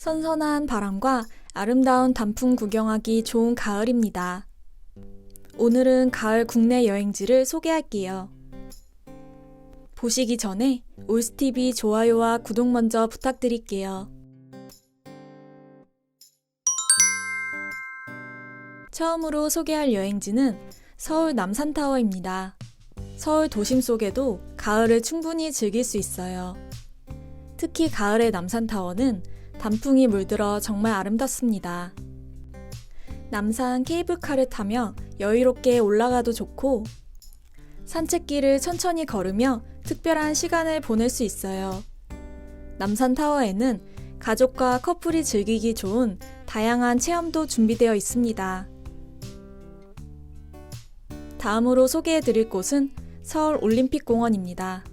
선선한 바람과 아름다운 단풍 구경하기 좋은 가을입니다. 오늘은 가을 국내 여행지를 소개할게요. 보시기 전에 올스TV 좋아요와 구독 먼저 부탁드릴게요. 처음으로 소개할 여행지는 서울 남산타워입니다. 서울 도심 속에도 가을을 충분히 즐길 수 있어요. 특히 가을의 남산타워는 단풍이 물들어 정말 아름답습니다. 남산 케이블카를 타며 여유롭게 올라가도 좋고 산책길을 천천히 걸으며 특별한 시간을 보낼 수 있어요. 남산타워에는 가족과 커플이 즐기기 좋은 다양한 체험도 준비되어 있습니다. 다음으로 소개해 드릴 곳은 서울 올림픽공원입니다.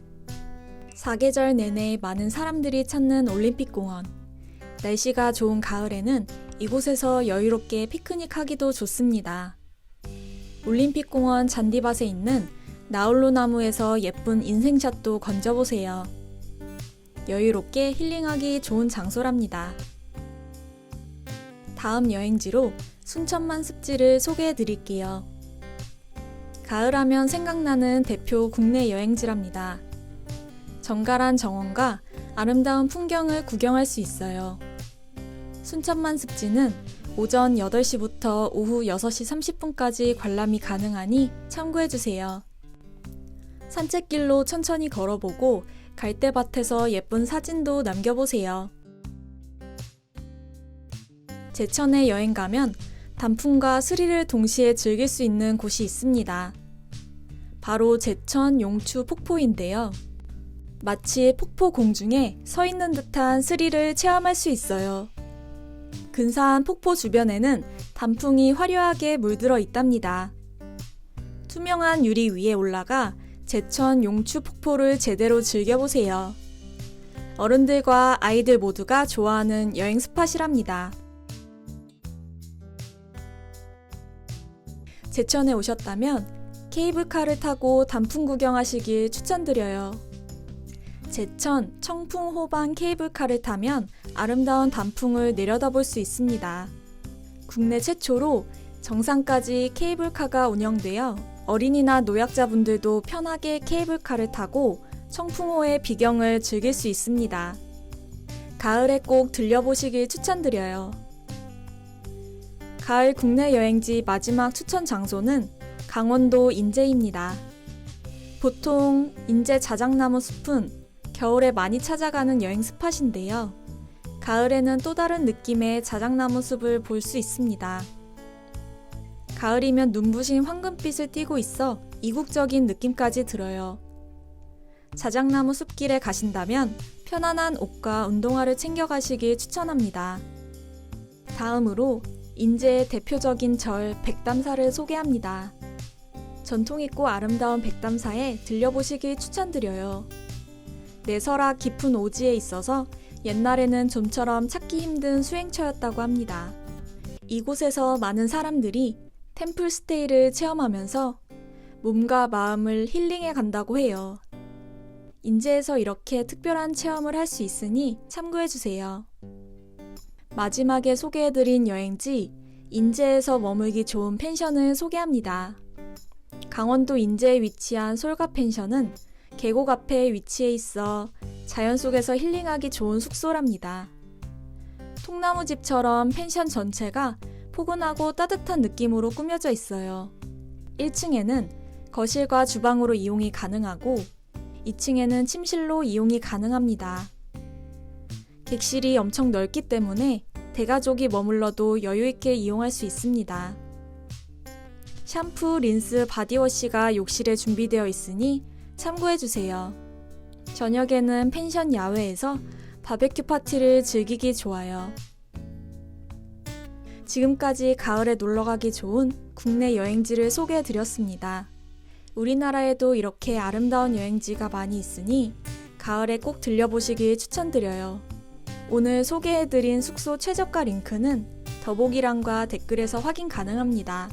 사계절 내내 많은 사람들이 찾는 올림픽공원. 날씨가 좋은 가을에는 이곳에서 여유롭게 피크닉 하기도 좋습니다. 올림픽공원 잔디밭에 있는 나홀로 나무에서 예쁜 인생샷도 건져보세요. 여유롭게 힐링하기 좋은 장소랍니다. 다음 여행지로 순천만 습지를 소개해 드릴게요. 가을하면 생각나는 대표 국내 여행지랍니다. 정갈한 정원과 아름다운 풍경을 구경할 수 있어요. 순천만 습지는 오전 8시부터 오후 6시 30분까지 관람이 가능하니 참고해주세요. 산책길로 천천히 걸어보고 갈대밭에서 예쁜 사진도 남겨보세요. 제천에 여행 가면 단풍과 스릴을 동시에 즐길 수 있는 곳이 있습니다. 바로 제천 용추 폭포인데요. 마치 폭포 공중에 서 있는 듯한 스릴을 체험할 수 있어요. 근사한 폭포 주변에는 단풍이 화려하게 물들어 있답니다. 투명한 유리 위에 올라가 제천 용추 폭포를 제대로 즐겨보세요. 어른들과 아이들 모두가 좋아하는 여행 스팟이랍니다. 제천에 오셨다면 케이블카를 타고 단풍 구경하시길 추천드려요. 제천 청풍호반 케이블카를 타면 아름다운 단풍을 내려다볼 수 있습니다. 국내 최초로 정상까지 케이블카가 운영되어 어린이나 노약자분들도 편하게 케이블카를 타고 청풍호의 비경을 즐길 수 있습니다. 가을에 꼭 들려보시길 추천드려요. 가을 국내 여행지 마지막 추천 장소는 강원도 인제입니다. 보통 인제 자작나무 숲은 겨울에 많이 찾아가는 여행 스팟인데요. 가을에는 또 다른 느낌의 자작나무 숲을 볼 수 있습니다. 가을이면 눈부신 황금빛을 띠고 있어 이국적인 느낌까지 들어요. 자작나무 숲길에 가신다면 편안한 옷과 운동화를 챙겨가시길 추천합니다. 다음으로 인제의 대표적인 절 백담사를 소개합니다. 전통있고 아름다운 백담사에 들려보시길 추천드려요. 내설화 깊은 오지에 있어서 옛날에는 좀처럼 찾기 힘든 수행처였다고 합니다. 이곳에서 많은 사람들이 템플 스테이를 체험하면서 몸과 마음을 힐링해 간다고 해요. 인제에서 이렇게 특별한 체험을 할 수 있으니 참고해 주세요. 마지막에 소개해드린 여행지 인제에서 머물기 좋은 펜션을 소개합니다. 강원도 인제에 위치한 솔가 펜션은 계곡 앞에 위치해 있어 자연 속에서 힐링하기 좋은 숙소랍니다. 통나무 집처럼 펜션 전체가 포근하고 따뜻한 느낌으로 꾸며져 있어요. 1층에는 거실과 주방으로 이용이 가능하고 2층에는 침실로 이용이 가능합니다. 객실이 엄청 넓기 때문에 대가족이 머물러도 여유있게 이용할 수 있습니다. 샴푸, 린스, 바디워시가 욕실에 준비되어 있으니 참고해주세요. 저녁에는 펜션 야외에서 바베큐 파티를 즐기기 좋아요. 지금까지 가을에 놀러가기 좋은 국내 여행지를 소개해드렸습니다. 우리나라에도 이렇게 아름다운 여행지가 많이 있으니 가을에 꼭 들려보시길 추천드려요. 오늘 소개해드린 숙소 최저가 링크는 더보기란과 댓글에서 확인 가능합니다.